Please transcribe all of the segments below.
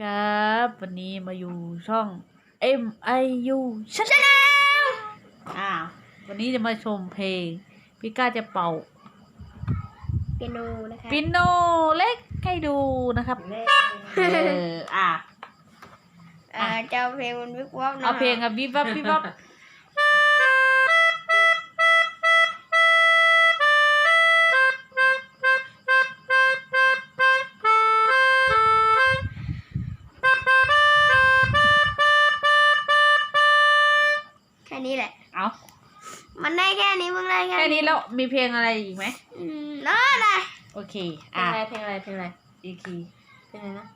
ครับ วันนี้มาอยู่ช่อง M I U Channel อ่า วันนี้จะมาชมเพลง พี่ก้าจะเป่าเปียโนนะคะปิโนเล็กให้ดูนะครับเอออะอ่าจะเอาเพลงมันวิกวับนะเอาเพลงกับวิบวับวิบวับ นี้แหละ เอามันได้แค่นี้มึงได้แค่แค่นี้แล้วมีเพลงอะไรอีกไหมอืมน่าได้โอเค เพลงอะอะไรเพลงอะไรเพลงอะไรอีกที เพลงอะไรนะ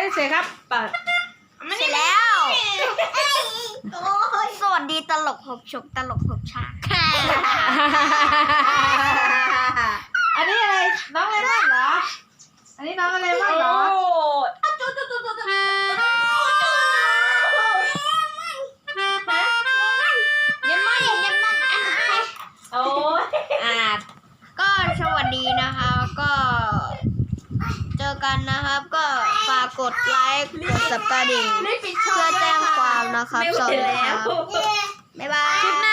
เป่าให้เสร็จครับเปิดเสร็จแล้ว สวัสดีตลกหกฉกตลกหกฉากอันนี้อะไรน้องเลมอนเหรอ อันนี้น้องเลมอนเหรอยังไม่ยังไม่โอ้ยอ่าก็สวัสดีนะคะก็เจอ กันนะครับ ก็ฝากกดไลค์กดสับกระดิ่งเพื่อแจ้งความนะครับสวัสดีครับบ๊ายบายคลิปหน้าเจอกันนะคะบ๊ายบาย